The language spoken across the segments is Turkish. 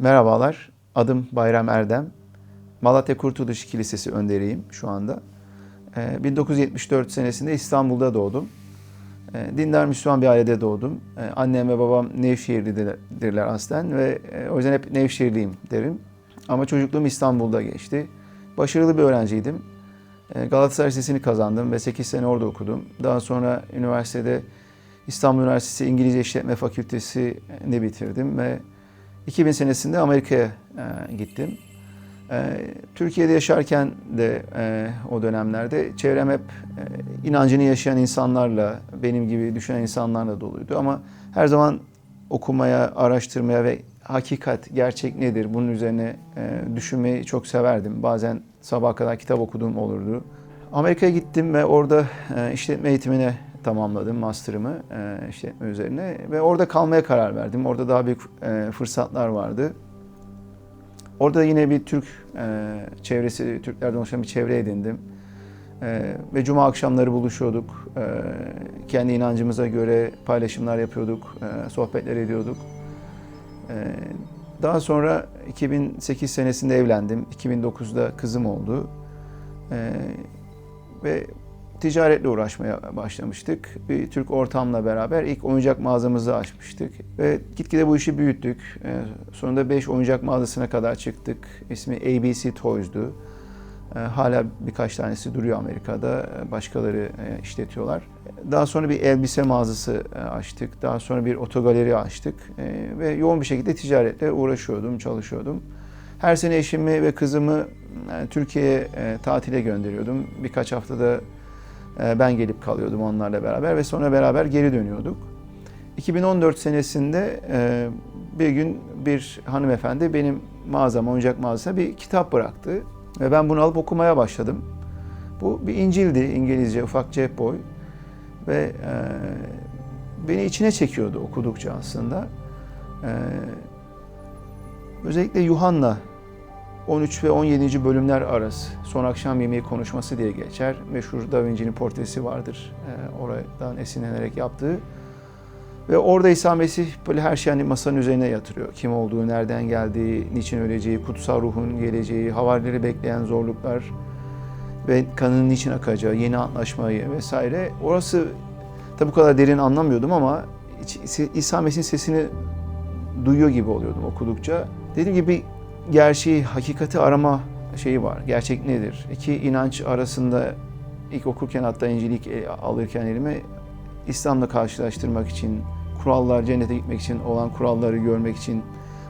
Merhabalar, adım Bayram Erdem. Malatya Kurtuluş Kilisesi önderiyim şu anda. Ee, 1974 senesinde İstanbul'da doğdum. Ee, Dindar Müslüman bir ailede doğdum. Ee, Annem ve babam Nevşehirlidirler aslen ve e, o yüzden hep Nevşehirliyim derim. Ama çocukluğum İstanbul'da geçti. Başarılı bir öğrenciydim. Ee, Galatasaray Lisesi'ni kazandım ve 8 sene orada okudum. Daha sonra üniversitede İstanbul Üniversitesi İngilizce İşletme Fakültesi'ni bitirdim ve 2000 senesinde Amerika'ya e, gittim. E, Türkiye'de yaşarken de e, o dönemlerde çevrem hep e, inancını yaşayan insanlarla, benim gibi düşünen insanlarla doluydu. Ama her zaman okumaya, araştırmaya ve hakikat, gerçek nedir bunun üzerine e, düşünmeyi çok severdim. Bazen sabah kadar kitap okuduğum olurdu. Amerika'ya gittim ve orada e, işletme eğitimine tamamladım master'ımı e, işletme üzerine ve orada kalmaya karar verdim. Orada daha büyük e, fırsatlar vardı. Orada yine bir Türk e, çevresi, Türklerden oluşan bir çevre edindim. E, ve cuma akşamları buluşuyorduk. E, kendi inancımıza göre paylaşımlar yapıyorduk, e, sohbetler ediyorduk. E, daha sonra 2008 senesinde evlendim. 2009'da kızım oldu. E, ve ticaretle uğraşmaya başlamıştık. Bir Türk ortamla beraber ilk oyuncak mağazamızı açmıştık. Ve gitgide bu işi büyüttük. Ee, Sonunda 5 oyuncak mağazasına kadar çıktık. İsmi ABC Toys'du. Ee, Hala birkaç tanesi duruyor Amerika'da. Ee, Başkaları e, işletiyorlar. Daha sonra bir elbise mağazası e, açtık. Daha sonra bir otogaleri açtık. Ve yoğun bir şekilde ticaretle uğraşıyordum, çalışıyordum. Her sene eşimi ve kızımı e, Türkiye'ye tatile gönderiyordum. Birkaç haftada ben gelip kalıyordum onlarla beraber ve sonra beraber geri dönüyorduk. 2014 senesinde e, bir gün bir hanımefendi benim mağazama, oyuncak mağazasına bir kitap bıraktı. Ve ben bunu alıp okumaya başladım. Bu bir İncil'di, İngilizce, ufak cep boy. Ve e, beni içine çekiyordu okudukça aslında. E, özellikle Yuhanna 13 ve 17. bölümler arası son akşam yemeği konuşması diye geçer. Meşhur Da Vinci'nin portresi vardır. Ee, oradan esinlenerek yaptığı. Ve orada İsa Mesih böyle her şeyi hani masanın üzerine yatırıyor. Kim olduğu, nereden geldiği, niçin öleceği, kutsal ruhun geleceği, havarileri bekleyen zorluklar ve kanının niçin akacağı, yeni antlaşmayı vesaire. Orası tabi bu kadar derin anlamıyordum ama İsa Mesih'in sesini duyuyor gibi oluyordum okudukça. Dediğim gibi gerçeği, hakikati arama şeyi var. Gerçek nedir? İki inanç arasında ilk okurken hatta İncil'i ilk alırken elime İslam'la karşılaştırmak için, kurallar cennete gitmek için olan kuralları görmek için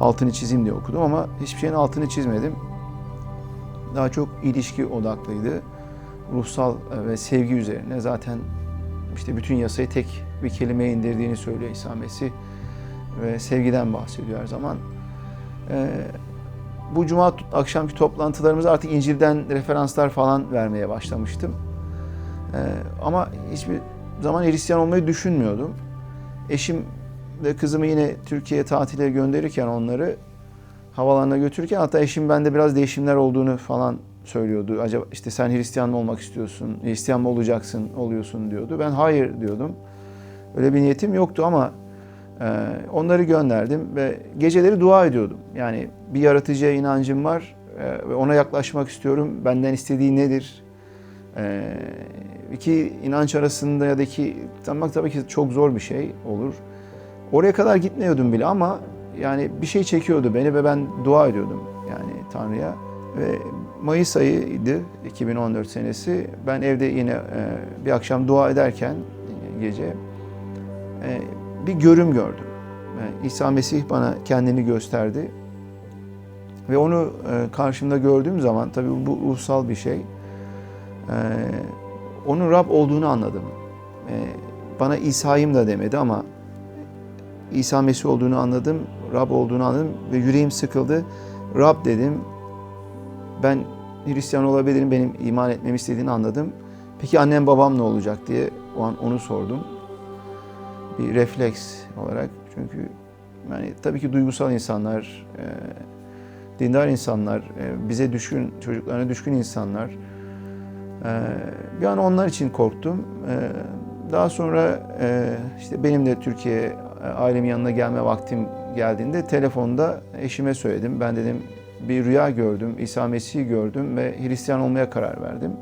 altını çizeyim diye okudum ama hiçbir şeyin altını çizmedim. Daha çok ilişki odaklıydı. Ruhsal ve sevgi üzerine zaten işte bütün yasayı tek bir kelimeye indirdiğini söylüyor İsa Mesih ve sevgiden bahsediyor her zaman. Ee, bu cuma akşamki toplantılarımızda artık İncil'den referanslar falan vermeye başlamıştım. Ee, ama hiçbir zaman Hristiyan olmayı düşünmüyordum. Eşim ve kızımı yine Türkiye'ye tatile gönderirken onları havalarına götürürken hatta eşim bende biraz değişimler olduğunu falan söylüyordu. Acaba işte sen Hristiyan mı olmak istiyorsun, Hristiyan mı olacaksın, oluyorsun diyordu. Ben hayır diyordum. Öyle bir niyetim yoktu ama onları gönderdim ve geceleri dua ediyordum. Yani bir yaratıcıya inancım var e, ve ona yaklaşmak istiyorum. Benden istediği nedir? Ee, iki inanç arasında ya da iki tanımak tabii ki çok zor bir şey olur. Oraya kadar gitmiyordum bile ama yani bir şey çekiyordu beni ve ben dua ediyordum yani Tanrı'ya. Ve Mayıs ayıydı 2014 senesi. Ben evde yine e, bir akşam dua ederken gece e, bir görüm gördüm. İsa Mesih bana kendini gösterdi. Ve onu e, karşımda gördüğüm zaman tabii bu ruhsal bir şey. E, onun Rab olduğunu anladım. E, bana İsa'yım da demedi ama İsa Mesih olduğunu anladım, Rab olduğunu anladım ve yüreğim sıkıldı. Rab dedim. Ben Hristiyan olabilirim, benim iman etmemi istediğini anladım. Peki annem babam ne olacak diye o an onu sordum bir refleks olarak. Çünkü yani tabii ki duygusal insanlar, e, dindar insanlar, e, bize düşkün, çocuklarına düşkün insanlar. E, bir an onlar için korktum. E, daha sonra e, işte benim de Türkiye ailemin yanına gelme vaktim geldiğinde telefonda eşime söyledim. Ben dedim bir rüya gördüm, İsa Mesih'i gördüm ve Hristiyan olmaya karar verdim.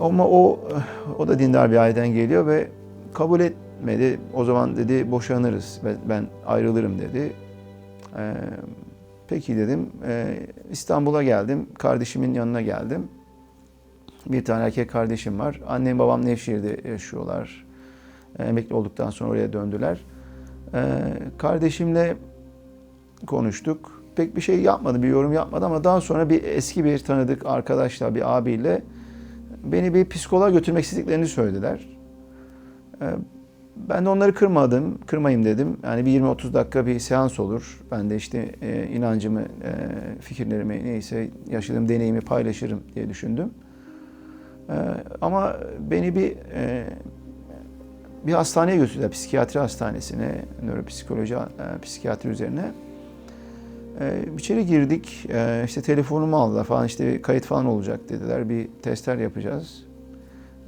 Ama o o da dindar bir aileden geliyor ve kabul etmedi. O zaman dedi boşanırız, ben, ben ayrılırım dedi. Ee, peki dedim. Ee, İstanbul'a geldim, kardeşimin yanına geldim. Bir tane erkek kardeşim var. Annem babam Nevşehir'de yaşıyorlar. Ee, Emekli olduktan sonra oraya döndüler. Ee, kardeşimle konuştuk. Pek bir şey yapmadı, bir yorum yapmadı ama daha sonra bir eski bir tanıdık arkadaşla, bir abiyle beni bir psikoloğa götürmek istediklerini söylediler. Ben de onları kırmadım, kırmayayım dedim. Yani bir 20-30 dakika bir seans olur. Ben de işte e, inancımı, e, fikirlerimi neyse yaşadığım deneyimi paylaşırım diye düşündüm. Ee, Ama beni bir e, bir hastaneye götürdüler, psikiyatri hastanesine, nöropsikoloji, e, psikiyatri üzerine. Ee, içeri girdik, ee, işte telefonumu aldılar falan, işte kayıt falan olacak dediler, bir testler yapacağız.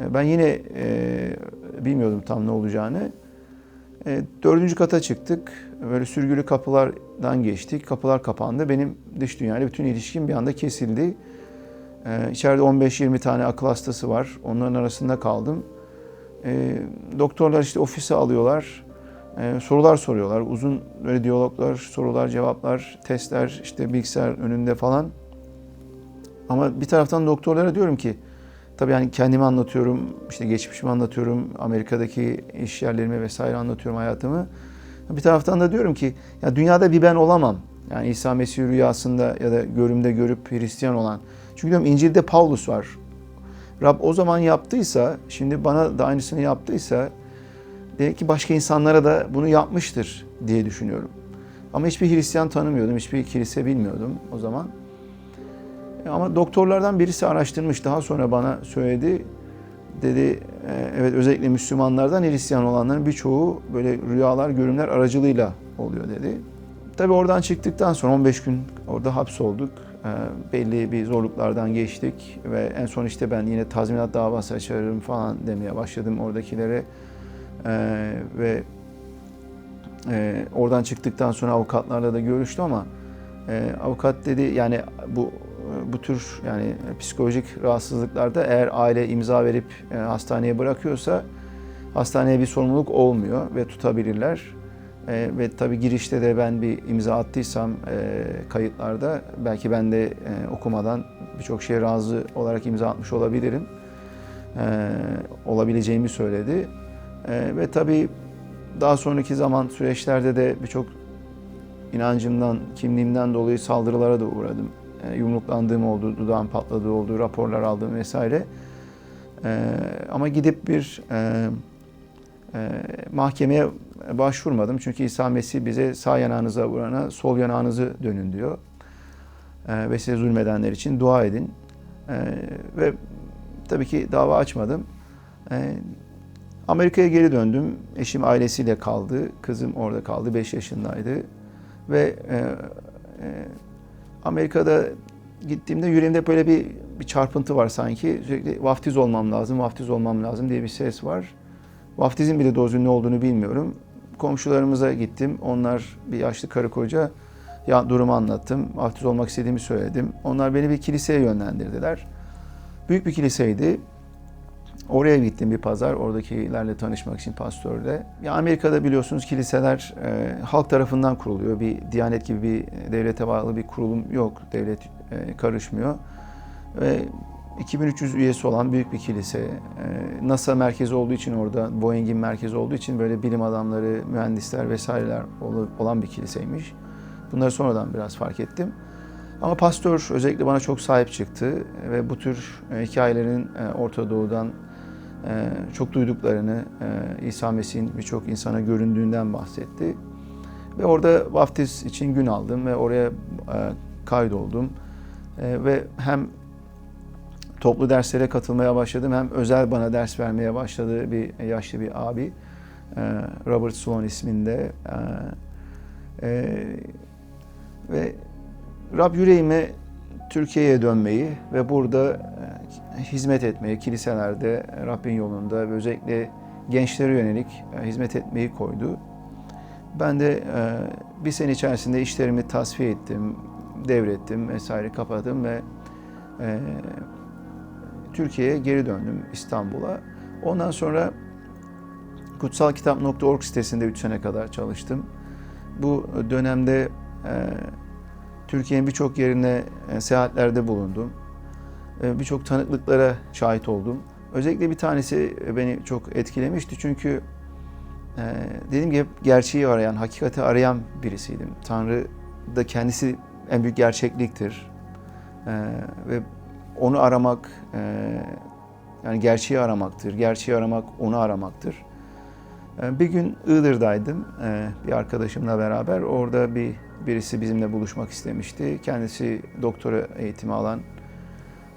Ee, Ben yine e, bilmiyordum tam ne olacağını. E, dördüncü kata çıktık, böyle sürgülü kapılardan geçtik, kapılar kapandı. Benim dış dünyayla bütün ilişkim bir anda kesildi. Ee, içeride 15-20 tane akıl hastası var, onların arasında kaldım. E, doktorlar işte ofise alıyorlar. E, sorular soruyorlar. Uzun böyle diyaloglar, sorular, cevaplar, testler işte bilgisayar önünde falan. Ama bir taraftan doktorlara diyorum ki tabii yani kendimi anlatıyorum, işte geçmişimi anlatıyorum, Amerika'daki iş yerlerimi vesaire anlatıyorum hayatımı. Bir taraftan da diyorum ki ya dünyada bir ben olamam. Yani İsa Mesih rüyasında ya da görümde görüp Hristiyan olan. Çünkü diyorum İncil'de Paulus var. Rab o zaman yaptıysa, şimdi bana da aynısını yaptıysa demek ki başka insanlara da bunu yapmıştır diye düşünüyorum. Ama hiçbir Hristiyan tanımıyordum, hiçbir kilise bilmiyordum o zaman. E, Ama doktorlardan birisi araştırmış, daha sonra bana söyledi. Dedi, e, evet özellikle Müslümanlardan Hristiyan olanların birçoğu böyle rüyalar, görümler aracılığıyla oluyor dedi. Tabii oradan çıktıktan sonra 15 gün orada hapsolduk. E, Belli bir zorluklardan geçtik ve en son işte ben yine tazminat davası açarım falan demeye başladım oradakilere. Ve oradan çıktıktan sonra avukatlarla da görüştüm ama avukat dedi yani bu bu tür yani psikolojik rahatsızlıklarda eğer aile imza verip e, hastaneye bırakıyorsa hastaneye bir sorumluluk olmuyor ve tutabilirler. E, ve tabii girişte de ben bir imza attıysam e, kayıtlarda belki ben de e, okumadan birçok şeye razı olarak imza atmış olabilirim. E, olabileceğimi söyledi. E, ve tabii daha sonraki zaman süreçlerde de birçok inancımdan, kimliğimden dolayı saldırılara da uğradım. E, yumruklandığım oldu, dudağım patladığı oldu, raporlar aldım vesaire. E, ama gidip bir e, mahkemeye başvurmadım. Çünkü İsa Mesih bize sağ yanağınıza vurana sol yanağınızı dönün diyor. Ve size zulmedenler için dua edin. Ve tabii ki dava açmadım. Amerika'ya geri döndüm. Eşim ailesiyle kaldı. Kızım orada kaldı. 5 yaşındaydı. Ve e, Amerika'da gittiğimde yüreğimde böyle bir, bir çarpıntı var sanki. Sürekli vaftiz olmam lazım, vaftiz olmam lazım diye bir ses var. Vaftizin bile dozunun ne olduğunu bilmiyorum. Komşularımıza gittim. Onlar bir yaşlı karı koca. Ya durumu anlattım. Vaftiz olmak istediğimi söyledim. Onlar beni bir kiliseye yönlendirdiler. Büyük bir kiliseydi. Oraya gittim bir pazar, oradakilerle tanışmak için pastörle. Ya Amerika'da biliyorsunuz kiliseler e, halk tarafından kuruluyor. Bir diyanet gibi bir devlete bağlı bir kurulum yok. Devlet e, karışmıyor. Ve 2300 üyesi olan büyük bir kilise. E, NASA merkezi olduğu için orada, Boeing'in merkezi olduğu için böyle bilim adamları, mühendisler vesaireler olan bir kiliseymiş. Bunları sonradan biraz fark ettim. Ama pastör özellikle bana çok sahip çıktı ve bu tür e, hikayelerin e, Orta Doğu'dan e, çok duyduklarını, e, İsa Mesih'in birçok insana göründüğünden bahsetti. Ve orada vaftiz için gün aldım ve oraya e, kaydoldum. E, ve hem toplu derslere katılmaya başladım hem özel bana ders vermeye başladı bir yaşlı bir abi. Robert Sloan isminde. Ve Rab yüreğime Türkiye'ye dönmeyi ve burada hizmet etmeyi, kiliselerde, Rabbin yolunda ve özellikle gençlere yönelik e, hizmet etmeyi koydu. Ben de e, bir sene içerisinde işlerimi tasfiye ettim, devrettim vesaire kapadım ve e, Türkiye'ye geri döndüm İstanbul'a. Ondan sonra kutsalkitap.org sitesinde 3 sene kadar çalıştım. Bu dönemde e, Türkiye'nin birçok yerine e, seyahatlerde bulundum. E, birçok tanıklıklara şahit oldum. Özellikle bir tanesi beni çok etkilemişti çünkü e, dediğim gibi hep gerçeği arayan, hakikati arayan birisiydim. Tanrı da kendisi en büyük gerçekliktir. E, ve onu aramak, e, yani gerçeği aramaktır. Gerçeği aramak, onu aramaktır. E, bir gün Iğdır'daydım e, bir arkadaşımla beraber. Orada bir birisi bizimle buluşmak istemişti. Kendisi doktora eğitimi alan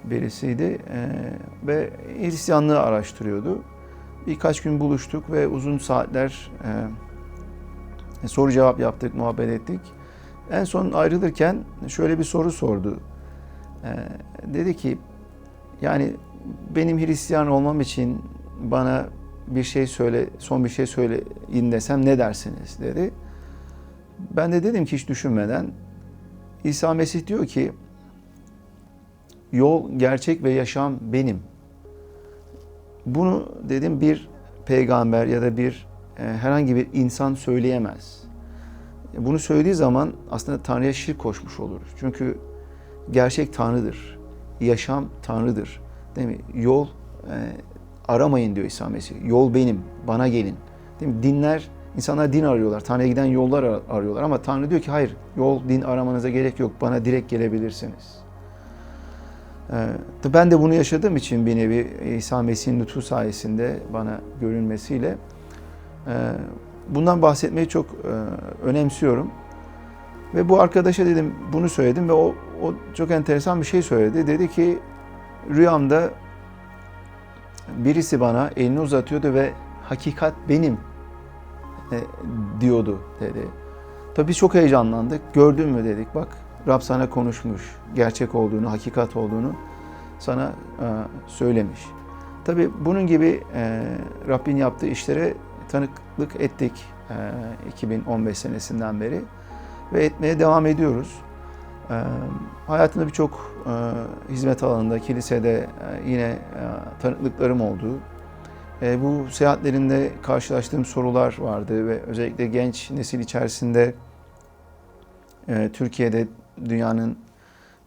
birisiydi e, ve Hristiyanlığı araştırıyordu. Birkaç gün buluştuk ve uzun saatler e, soru cevap yaptık, muhabbet ettik. En son ayrılırken şöyle bir soru sordu. E, dedi ki, yani benim Hristiyan olmam için bana bir şey söyle, son bir şey söyleyin desem ne dersiniz dedi. Ben de dedim ki hiç düşünmeden, İsa Mesih diyor ki, yol, gerçek ve yaşam benim. Bunu dedim bir peygamber ya da bir e, herhangi bir insan söyleyemez. Bunu söylediği zaman aslında Tanrı'ya şirk koşmuş oluruz. Çünkü gerçek Tanrı'dır. Yaşam Tanrı'dır. Değil mi? Yol e, aramayın diyor İsa Mesih. Yol benim, bana gelin. Değil mi? Dinler, insanlar din arıyorlar. Tanrı'ya giden yollar ar- arıyorlar ama Tanrı diyor ki hayır, yol, din aramanıza gerek yok. Bana direkt gelebilirsiniz. Ee, ben de bunu yaşadığım için bir nevi İsa Mesih'in lütfu sayesinde bana görünmesiyle e, bundan bahsetmeyi çok e, önemsiyorum. Ve bu arkadaşa dedim bunu söyledim ve o, o çok enteresan bir şey söyledi. Dedi ki rüyamda birisi bana elini uzatıyordu ve hakikat benim e, diyordu dedi. Tabii çok heyecanlandık. Gördün mü dedik bak Rab sana konuşmuş, gerçek olduğunu, hakikat olduğunu sana e, söylemiş. Tabii bunun gibi e, Rabbin yaptığı işlere tanıklık ettik e, 2015 senesinden beri ve etmeye devam ediyoruz. E, hayatımda birçok e, hizmet alanında, kilisede e, yine e, tanıklıklarım oldu. E, bu seyahatlerinde karşılaştığım sorular vardı ve özellikle genç nesil içerisinde e, Türkiye'de dünyanın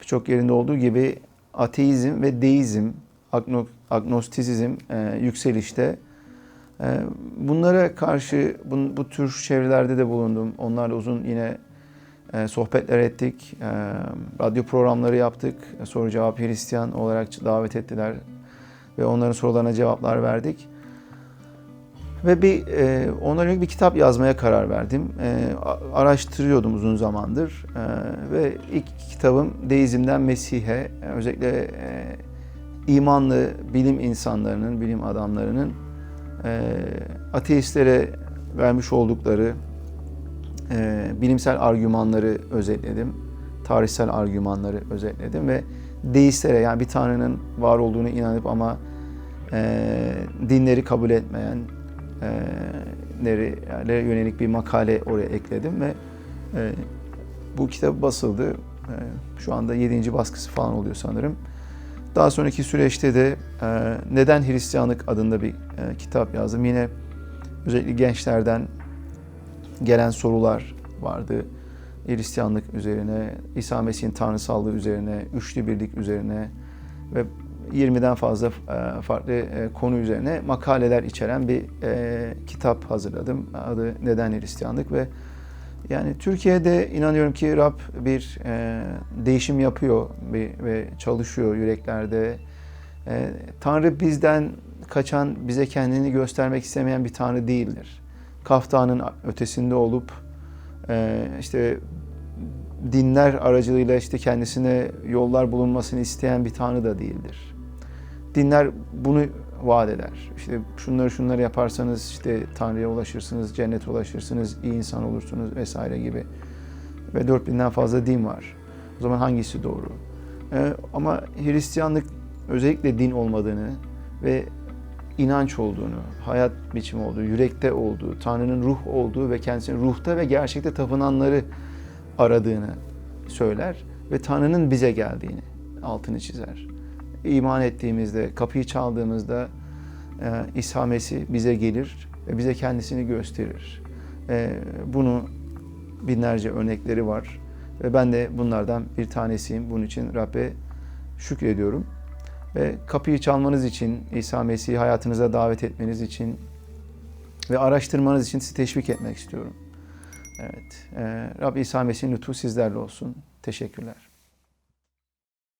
birçok yerinde olduğu gibi ateizm ve deizm, agno, agnostizm e, yükselişte. E, bunlara karşı bu, bu tür çevrelerde de bulundum. Onlarla uzun yine e, sohbetler ettik. E, radyo programları yaptık. Soru cevap Hristiyan olarak davet ettiler. Ve onların sorularına cevaplar verdik. Ve bir e, yönelik bir kitap yazmaya karar verdim. E, araştırıyordum uzun zamandır e, ve ilk kitabım Deizmden Mesih'e özellikle e, imanlı bilim insanlarının, bilim adamlarının e, ateistlere vermiş oldukları e, bilimsel argümanları özetledim. Tarihsel argümanları özetledim ve deistlere yani bir tanrının var olduğunu inanıp ama e, dinleri kabul etmeyen, leri yönelik bir makale oraya ekledim ve e, bu kitap basıldı. E, şu anda 7. baskısı falan oluyor sanırım. Daha sonraki süreçte de e, Neden Hristiyanlık adında bir e, kitap yazdım. Yine özellikle gençlerden gelen sorular vardı. Hristiyanlık üzerine, İsa Mesih'in tanrısallığı üzerine, üçlü birlik üzerine ve 20'den fazla e, farklı e, konu üzerine makaleler içeren bir e, kitap hazırladım. Adı Neden Hristiyanlık ve yani Türkiye'de inanıyorum ki Rab bir değişim yapıyor ve çalışıyor yüreklerde. Tanrı bizden kaçan, bize kendini göstermek istemeyen bir Tanrı değildir. Kaftanın ötesinde olup işte dinler aracılığıyla işte kendisine yollar bulunmasını isteyen bir Tanrı da değildir dinler bunu vaat eder. İşte şunları şunları yaparsanız işte Tanrı'ya ulaşırsınız, cennete ulaşırsınız, iyi insan olursunuz vesaire gibi. Ve 4000'den fazla din var. O zaman hangisi doğru? Ee, ama Hristiyanlık özellikle din olmadığını ve inanç olduğunu, hayat biçimi olduğu, yürekte olduğu, Tanrı'nın ruh olduğu ve kendisinin ruhta ve gerçekte tapınanları aradığını söyler ve Tanrı'nın bize geldiğini altını çizer. İman ettiğimizde, kapıyı çaldığımızda e, İsa Mesih bize gelir ve bize kendisini gösterir. E, bunu binlerce örnekleri var ve ben de bunlardan bir tanesiyim. Bunun için Rabbe şükrediyorum. Ve kapıyı çalmanız için, İsa Mesih'i hayatınıza davet etmeniz için ve araştırmanız için sizi teşvik etmek istiyorum. Evet. E, Rab İsa Mesih'in lütfu sizlerle olsun. Teşekkürler.